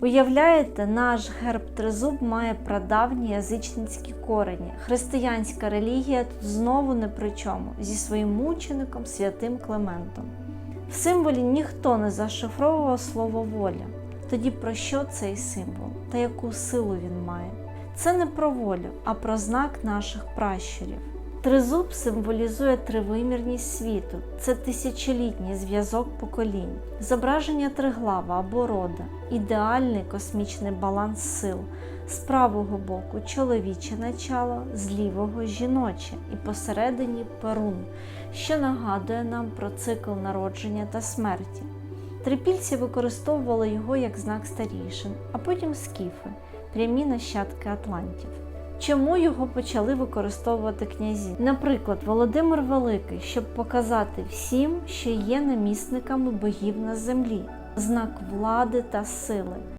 Уявляєте, наш герб тризуб має прадавні язичницькі корені. Християнська релігія тут знову не при чому зі своїм мучеником святим Клементом. В символі ніхто не зашифровував слово воля. Тоді про що цей символ та яку силу він має? Це не про волю, а про знак наших пращурів. Тризуб символізує тривимірність світу, це тисячолітній зв'язок поколінь, зображення триглава або рода, ідеальний космічний баланс сил. З правого боку чоловіче начало, з лівого жіноче і посередині перун, що нагадує нам про цикл народження та смерті. Трипільці використовували його як знак старішин, а потім скіфи, прямі нащадки Атлантів. Чому його почали використовувати князі? Наприклад, Володимир Великий, щоб показати всім, що є намісниками богів на землі, знак влади та сили.